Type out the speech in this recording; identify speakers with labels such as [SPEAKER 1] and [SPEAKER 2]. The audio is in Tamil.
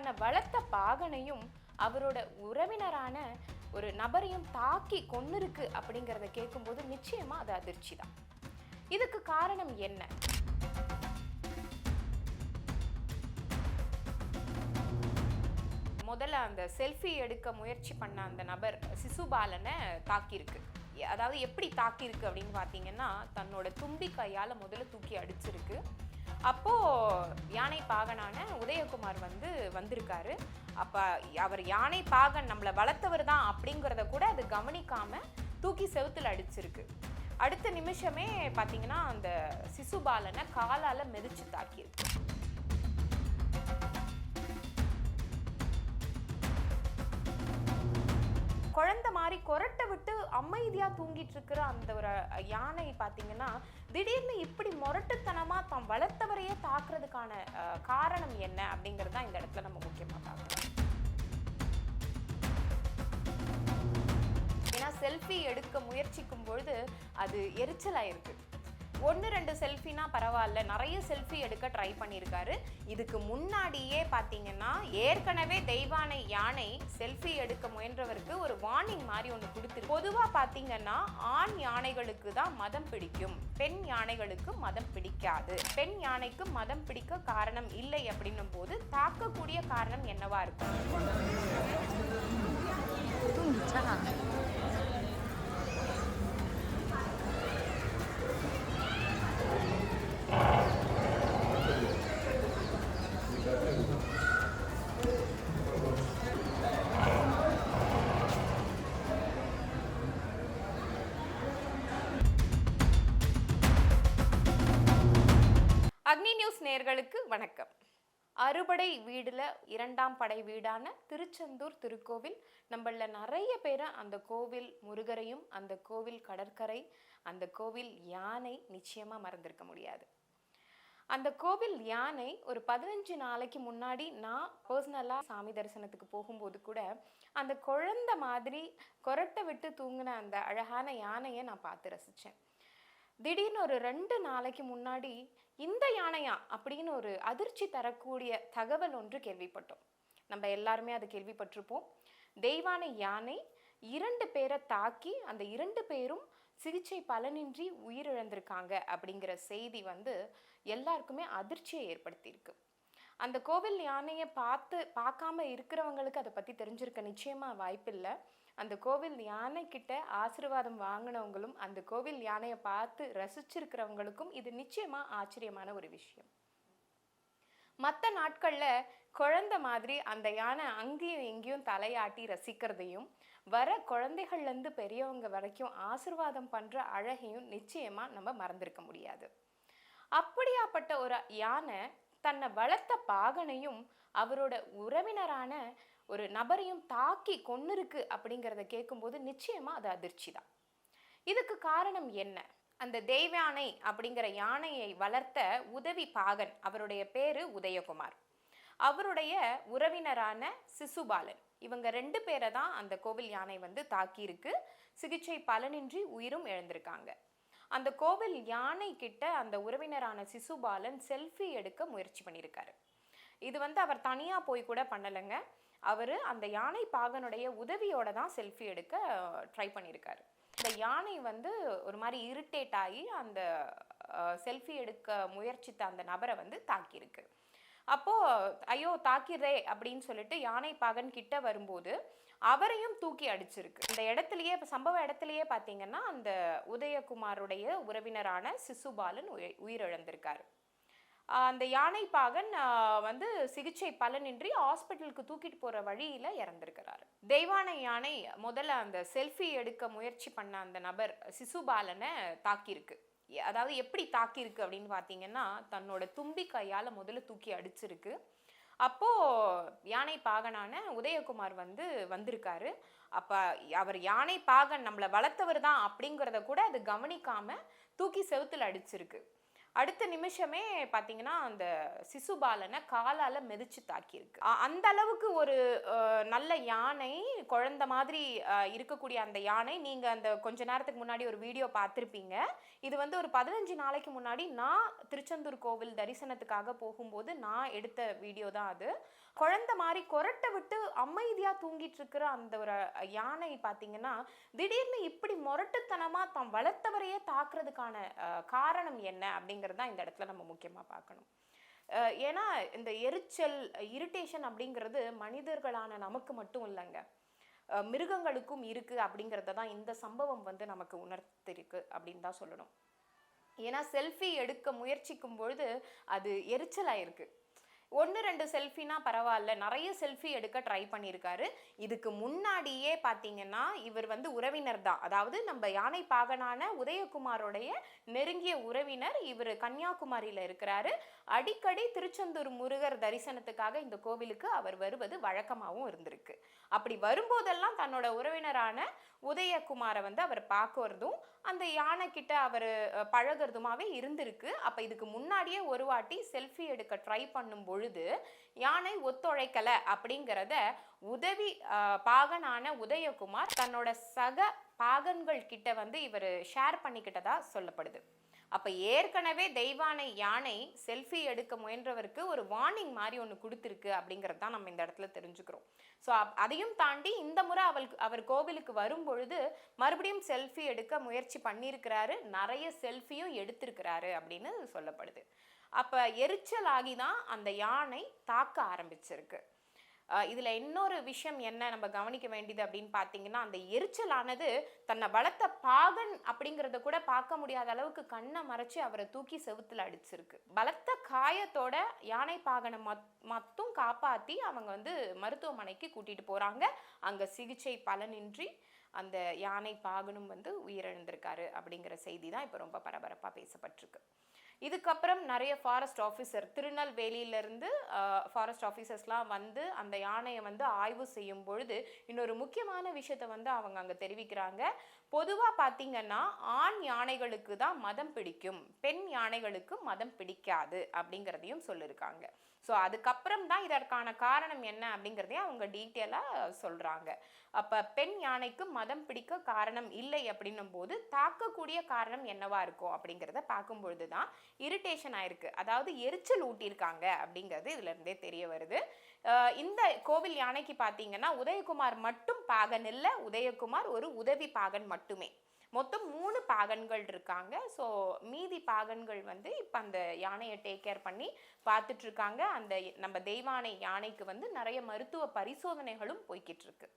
[SPEAKER 1] தன்னை வளர்த்த பாகனையும் அவரோட உறவினரான ஒரு நபரையும் தாக்கி கொன்னிருக்கு அப்படிங்கிறத கேட்கும்போது நிச்சயமா அது அதிர்ச்சி தான் இதுக்கு காரணம் என்ன? முதல்ல அந்த செல்ஃபி எடுக்க முயற்சி பண்ண அந்த நபர் சிசுபாலனை தாக்கியிருக்கு. அதாவது எப்படி தாக்கியிருக்கு அப்படின்னு பார்த்தீங்கன்னா தன்னோட தும்பி கையால் முதல்ல தூக்கி அடிச்சிருக்கு. அப்போது யானை பாகனான உதயகுமார் வந்து வந்திருக்காரு. அப்போ அவர் யானை பாகன் நம்மளை வளர்த்தவர் தான் அப்படிங்கிறத கூட அது கவனிக்காமல் தூக்கி செவுத்தில் அடிச்சிருக்கு. அடுத்த நிமிஷமே பார்த்தீங்கன்னா அந்த சிசுபாலனை காலால் மெதிச்சு தாக்கியிருக்கு. குழந்தை மாதிரி கொரட்டை விட்டு அமைதியாக தூங்கிட்டு இருக்கிற அந்த ஒரு யானை பார்த்தீங்கன்னா திடீர்னு இப்படி முரட்டுத்தனமாக தான் வளர்த்தவரையே தாக்குறதுக்கான காரணம் என்ன அப்படிங்கிறது தான் இந்த இடத்துல நம்ம முக்கியமாக பார்க்கணும். ஏன்னா செல்ஃபி எடுக்க முயற்சிக்கும் பொழுது அது எரிச்சலாயிருக்கு. ஒன்று ரெண்டு செல்ஃபினா பரவாயில்ல. நிறைய செல்ஃபி எடுக்க ட்ரை பண்ணியிருக்காரு. இதுக்கு முன்னாடியே பார்த்தீங்கன்னா ஏற்கனவே தெய்வானை யானை செல்ஃபி எடுக்க முயன்றவருக்கு ஒரு வார்னிங் மாதிரி ஒன்று கொடுத்து பொதுவாக பார்த்தீங்கன்னா ஆண் யானைகளுக்கு தான் மதம் பிடிக்கும். பெண் யானைகளுக்கு மதம் பிடிக்காது. பெண் யானைக்கு மதம் பிடிக்க காரணம் இல்லை அப்படின்னும் போது தாக்கக்கூடிய காரணம் என்னவா இருக்கும்? வணக்கம். அறுபடை வீடுல இரண்டாம் படை வீடான திருச்செந்தூர் திருக்கோவில் நம்மள நிறைய பேரை அந்த கோவில் முருகரையும் அந்த கோவில் கடற்கரை அந்த கோவில் யானை நிச்சயமா மறந்திருக்க முடியாது. அந்த கோவில் யானை ஒரு பதினஞ்சு நாளைக்கு முன்னாடி நான் பர்சனலாக சாமி தரிசனத்துக்கு போகும்போது கூட அந்த குழந்தை மாதிரி கொரட்டை விட்டு தூங்கின அந்த அழகான யானையை நான் பார்த்து ரசித்தேன் திடீர்னு ஒரு ரெண்டு நாளைக்கு முன்னாடி இந்த யானையா? அப்படின்னு ஒரு அதிர்ச்சி தரக்கூடிய தகவல் ஒன்று கேள்விப்பட்டோம். நம்ம எல்லாருமே அதை கேள்விப்பட்டிருப்போம். தெய்வான யானை இரண்டு பேரை தாக்கி அந்த இரண்டு பேரும் சிகிச்சை பலனின்றி உயிரிழந்திருக்காங்க அப்படிங்கிற செய்தி வந்து எல்லாருக்குமே அதிர்ச்சியை ஏற்படுத்தியிருக்கு. அந்த கோவில் யானையை பார்த்து பார்க்காம இருக்கிறவங்களுக்கு அதை பற்றி தெரிஞ்சிருக்க நிச்சயமாக வாய்ப்பில்லை. அந்த கோவில் யானை கிட்ட வாங்கினவங்களும் அந்த கோவில் யானையை பார்த்து ரசிச்சிருக்கிறவங்களுக்கும் இது நிச்சயமாக ஆச்சரியமான ஒரு விஷயம். மற்ற நாட்களில் குழந்தை மாதிரி அந்த யானை அங்கேயும் எங்கேயும் தலையாட்டி ரசிக்கிறதையும் வர குழந்தைகள்லேருந்து பெரியவங்க வரைக்கும் ஆசிர்வாதம் பண்ணுற அழகையும் நிச்சயமாக நம்ம மறந்திருக்க முடியாது. அப்படியாப்பட்ட ஒரு யானை தன்னை வளர்த்த பாகனையும் அவரோட உறவினரான ஒரு நபரையும் தாக்கி கொன்னிருக்கு அப்படிங்கிறத கேட்கும்போது நிச்சயமாக அது அதிர்ச்சி தான் இதுக்கு காரணம் என்ன? அந்த தெய்வானை அப்படிங்கிற யானையை வளர்த்த உதவி பாகன் அவருடைய பேரு உதயகுமார். அவருடைய உறவினரான சிசுபாலன். இவங்க ரெண்டு பேரை தான் அந்த கோவில் யானை வந்து தாக்கியிருக்கு. சிகிச்சை பலனின்றி உயிரும் இழந்திருக்காங்க அந்த கோவில் யானை கிட்ட அந்த உறவினரான சிசுபாலன் செல்ஃபி எடுக்க முயற்சி பண்ணியிருக்காரு. இது வந்து அவர் தனியாக போய் கூட பண்ணலைங்க. அவர் அந்த யானை பாகனுடைய உதவியோட தான் செல்ஃபி எடுக்க ட்ரை பண்ணியிருக்காரு இந்த யானை வந்து ஒரு மாதிரி இரிட்டேட் ஆகி அந்த செல்ஃபி எடுக்க முயற்சித்த அந்த நபரை வந்து தாக்கியிருக்கு. அப்போது ஐயோ தாக்கிறே அப்படின்னு சொல்லிட்டு யானை பாகன் கிட்ட வரும்போது அவரையும் தூக்கி அடிச்சிருக்கு. இந்த இடத்துலயே இப்போ சம்பவ இடத்துலயே பார்த்தீங்கன்னா அந்த உதயகுமாருடைய உறவினரான சிசுபாலன் உயி- உயிரிழந்திருக்காரு. அந்த யானை பாகன் வந்து சிகிச்சை பலனின்றி ஹாஸ்பிட்டலுக்கு தூக்கிட்டு போகிற வழியில் இறந்திருக்கிறாரு. தெய்வான யானை முதல்ல அந்த செல்ஃபி எடுக்க முயற்சி பண்ண அந்த நபர் சிசுபாலனை தாக்கியிருக்கு. அதாவது எப்படி தாக்கியிருக்கு அப்படின்னு பார்த்தீங்கன்னா தன்னோட தும்பி கையால் முதல்ல தூக்கி அடிச்சிருக்கு. அப்போது யானை பாகனான உதயகுமார் வந்து வந்திருக்காரு. அப்போ அவர் யானை பாகன் நம்மளை வளர்த்தவர் தான் அப்படிங்கிறத கூட அது கவனிக்காமல் தூக்கி செவுத்தில் அடிச்சிருக்கு. அடுத்த நிமிஷமே பார்த்தீங்கன்னா அந்த சிசுபாலனை காலால் மெதிச்சு தாக்கியிருக்கு. அந்த அளவுக்கு ஒரு நல்ல யானை குழந்தை மாதிரி இருக்கக்கூடிய அந்த யானை நீங்கள் அந்த கொஞ்ச நேரத்துக்கு முன்னாடி ஒரு வீடியோ பார்த்துருப்பீங்க இது வந்து ஒரு பதினஞ்சு நாளைக்கு முன்னாடி நான் திருச்செந்தூர் கோவில் தரிசனத்துக்காக போகும்போது நான் எடுத்த வீடியோ தான் அது. குழந்தை மாதிரி கொரட்டை விட்டு அமைதியாக தூங்கிட்டு இருக்கிற அந்த ஒரு யானை பார்த்தீங்கன்னா திடீர்னு இப்படி முரட்டுத்தனமாக தாம் வளர்த்தவரையே தாக்குறதுக்கான காரணம் என்ன அப்படிங்கிறது தான் இந்த இடத்துல நம்ம முக்கியமாக பார்க்கணும். ஏன்னா இந்த எரிச்சல் இரிட்டேஷன் அப்படிங்கிறது மனிதர்களான நமக்கு மட்டும் இல்லைங்க. மிருகங்களுக்கும் இருக்குது அப்படிங்கிறத தான் இந்த சம்பவம் வந்து நமக்கு உணர்த்திருக்கு அப்படின்னு தான் சொல்லணும். ஏன்னா செல்ஃபி எடுக்க முயற்சிக்கும் பொழுது அது எரிச்சலாயிருக்கு. ஒன்று ரெண்டு செல்ஃபினா பரவாயில்ல. நிறைய செல்ஃபி எடுக்க ட்ரை பண்ணியிருக்காரு. இதுக்கு முன்னாடியே பார்த்தீங்கன்னா இவர் வந்து உறவினர் தான். அதாவது நம்ம யானை பாகனான உதயகுமாரோடைய நெருங்கிய உறவினர் இவர் கன்னியாகுமரியில் இருக்கிறாரு. அடிக்கடி திருச்செந்தூர் முருகர் தரிசனத்துக்காக இந்த கோவிலுக்கு அவர் வருவது வழக்கமாகவும் இருந்திருக்கு. அப்படி வரும்போதெல்லாம் தன்னோட உறவினரான உதயகுமாரை வந்து அவர் பார்க்கறதும் அந்த யானை கிட்ட அவர் பழகிறதுமாவே இருந்திருக்கு. அப்போ இதுக்கு முன்னாடியே ஒரு வாட்டி செல்ஃபி எடுக்க ட்ரை பண்ணும்போது பொழுது யானை ஒத்துழைக்கல அப்படிங்கிறத உதவி பாகனான உதயகுமார் தன்னோட சக பாகன்கள் கிட்ட வந்து இவர் ஷேர் பண்ணிக்கிட்டதா சொல்லப்படுது. அப்போ ஏற்கனவே தெய்வானை யானை செல்ஃபி எடுக்க முயன்றவருக்கு ஒரு வார்னிங் மாதிரி ஒன்று கொடுத்துருக்கு அப்படிங்கிறது தான் நம்ம இந்த இடத்துல தெரிஞ்சுக்கிறோம். ஸோ அதையும் தாண்டி இந்த முறை அவளுக்கு அவர் கோவிலுக்கு வரும் பொழுது மறுபடியும் செல்ஃபி எடுக்க முயற்சி பண்ணியிருக்கிறாரு. நிறைய செல்ஃபியும் எடுத்திருக்கிறாரு அப்படின்னு சொல்லப்படுது. அப்போ எரிச்சல் ஆகி தான் அந்த யானை தாக்க ஆரம்பிச்சிருக்கு. இதில் இன்னொரு விஷயம் என்ன நம்ம கவனிக்க வேண்டியது அப்படின்னு பார்த்தீங்கன்னா அந்த எரிச்சலானது தன்னை வளர்த்த பாகன் அப்படிங்கிறத கூட பார்க்க முடியாத அளவுக்கு கண்ணை மறைச்சி அவரை தூக்கி செவுத்துல அடிச்சிருக்கு. பலத்த காயத்தோட யானை பாகனை மத் மட்டும் காப்பாற்றி அவங்க வந்து மருத்துவமனைக்கு கூட்டிகிட்டு போகிறாங்க அங்கே சிகிச்சை பலனின்றி அந்த யானை பாகனும் வந்து உயிரிழந்திருக்காரு அப்படிங்கிற செய்தி தான் இப்போ ரொம்ப பரபரப்பாக பேசப்பட்டிருக்கு. இதுக்கப்புறம் நிறைய ஃபாரஸ்ட் ஆஃபீஸர் திருநெல்வேலியிலேருந்து ஃபாரஸ்ட் ஆஃபீஸர்ஸ்லாம் வந்து அந்த யானையை வந்து ஆய்வு செய்யும் பொழுது இன்னொரு முக்கியமான விஷயத்தை வந்து அவங்க அங்கே தெரிவிக்கிறாங்க. பொதுவாக பார்த்தீங்கன்னா ஆண் யானைகளுக்கு தான் மதம் பிடிக்கும் பெண் யானைகளுக்கு மதம் பிடிக்காது அப்படிங்கிறதையும் சொல்லியிருக்காங்க ஸோ அதுக்கப்புறம் தான் இதற்கான காரணம் என்ன அப்படிங்கிறதையும் அவங்க டீட்டெயிலாக சொல்கிறாங்க அப்போ பெண் யானைக்கு மதம் பிடிக்க காரணம் இல்லை அப்படின்னும் போது தாக்கக்கூடிய காரணம் என்னவா இருக்கும் அப்படிங்கிறத பார்க்கும் பொழுது தான் இரிட்டேஷன் ஆயிருக்கு. அதாவது எரிச்சல் ஊட்டியிருக்காங்க அப்படிங்கிறது இதுலேருந்தே தெரிய வருது. இந்த கோவில் யானைக்கு பார்த்தீங்கன்னா உதயகுமார் மட்டும் பாகன் இல்லை உதயகுமார் ஒரு உதவி பாகன் மட்டுமே. மொத்தம் மூணு பாகன்கள் இருக்காங்க. ஸோ மீதி பாகன்கள் வந்து இப்போ அந்த யானையை டேக் கேர் பண்ணி பார்த்துட்ருக்காங்க அந்த நம்ம தெய்வானை யானைக்கு வந்து நிறைய மருத்துவ பரிசோதனைகளும் போய்கிட்டு இருக்கு.